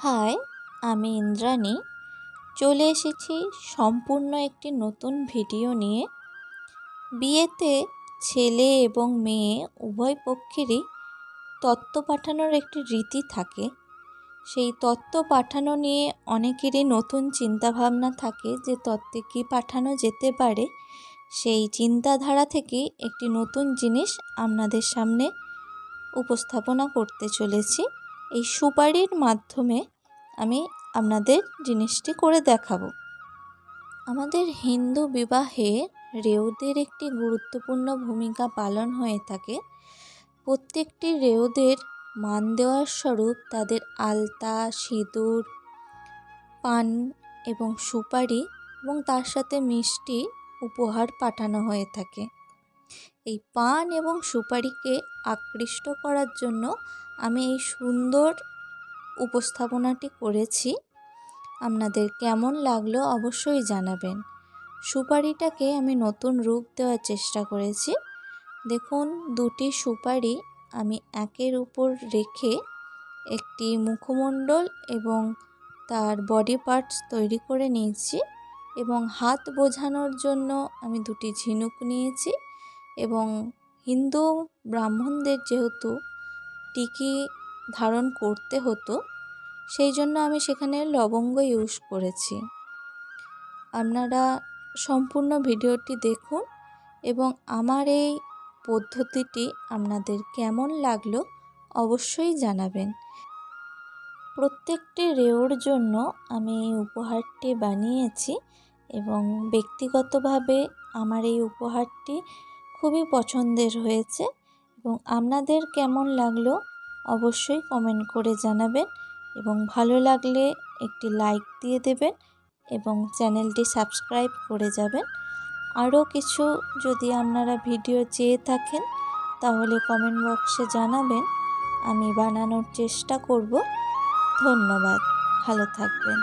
High আমি ইন্দ্রাণী। চলে এসেছি সম্পূর্ণ একটি নতুন ভিডিও নিয়ে। বিয়েতে ছেলে এবং মেয়ে উভয় পক্ষেরই তত্ত্ব পাঠানোর একটি রীতি থাকে। সেই তত্ত্ব পাঠানো নিয়ে অনেকেরই নতুন চিন্তাভাবনা থাকে যে তত্ত্বে কী পাঠানো যেতে পারে। সেই চিন্তাধারা থেকে একটি নতুন জিনিস আপনাদের সামনে উপস্থাপনা করতে চলেছি। এই সুপারির মাধ্যমে আমি আপনাদের জিনিসটি করে দেখাবো। আমাদের হিন্দু বিবাহে রেউদের একটি গুরুত্বপূর্ণ ভূমিকা পালন হয়ে থাকে। প্রত্যেকটি রেউদের মান দেওয়ার স্বরূপ তাদের আলতা, সিঁদুর, পান এবং সুপারি এবং তার সাথে মিষ্টি উপহার পাঠানো হয়ে থাকে। এই পান এবং সুপারিকে আকৃষ্ট করার জন্য আমি এই সুন্দর উপস্থাপনাটি করেছি। আপনাদের কেমন লাগল অবশ্যই জানাবেন। সুপারিটাকে আমি নতুন রূপ দেওয়ার চেষ্টা করেছি। দেখুন, দুটি সুপারি আমি একের উপর রেখে একটি মুখমণ্ডল এবং তার বডি পার্টস তৈরি করে নিয়েছি এবং হাত বোঝানোর জন্য আমি দুটি ঝিনুক নিয়েছি। এবং হিন্দু ব্রাহ্মণদের যেহেতু টিকি ধারণ করতে হতো, সেই জন্য আমি সেখানে লবঙ্গ ইউজ করেছি। আপনারা সম্পূর্ণ ভিডিওটি দেখুন এবং আমার এই পদ্ধতিটি আপনাদের কেমন লাগল অবশ্যই জানাবেন। প্রত্যেকটি রেওর জন্য আমি এই উপহারটি বানিয়েছি এবং ব্যক্তিগতভাবে আমার এই উপহারটি খুবই পছন্দের হয়েছে এবং আপনাদের কেমন লাগল অবশ্যই কমেন্ট করে জানাবেন এবং ভালো লাগলে একটি লাইক দিয়ে দেবেন এবং চ্যানেলটি সাবস্ক্রাইব করে যাবেন। আরও কিছু যদি আপনারা ভিডিও চেয়ে থাকেন তাহলে কমেন্ট বক্সে জানাবেন। আমি বানানোর চেষ্টা করব। ধন্যবাদ। ভালো থাকবেন।